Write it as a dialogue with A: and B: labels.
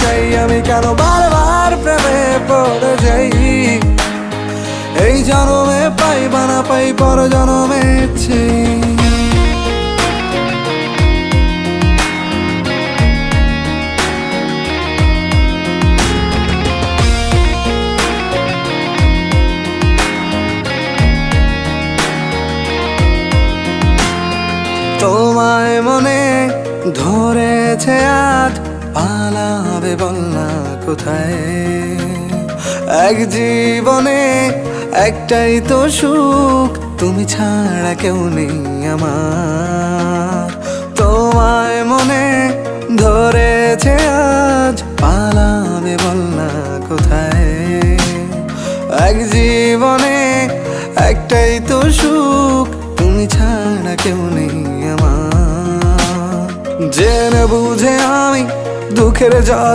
A: চাই আমি কেন বারবার প্রেমে পড়ে যাই। এই জনমে পাই বানা পাই পর জনমে তোমায় মনে ধরেছে আজ পালাবে বলনা কোথায়? এক জীবনে একটাই তো সুখ, তুমি ছাড়া কেউ নেই আমার। তোমায় মনে ধরেছে আজ পালাবে বলনা কোথায়? এক জীবনে একটাই তো সুখ, তুমি ছাড়া কেউ নেই আমার। জেনে বুঝে আমি দুঃখের জল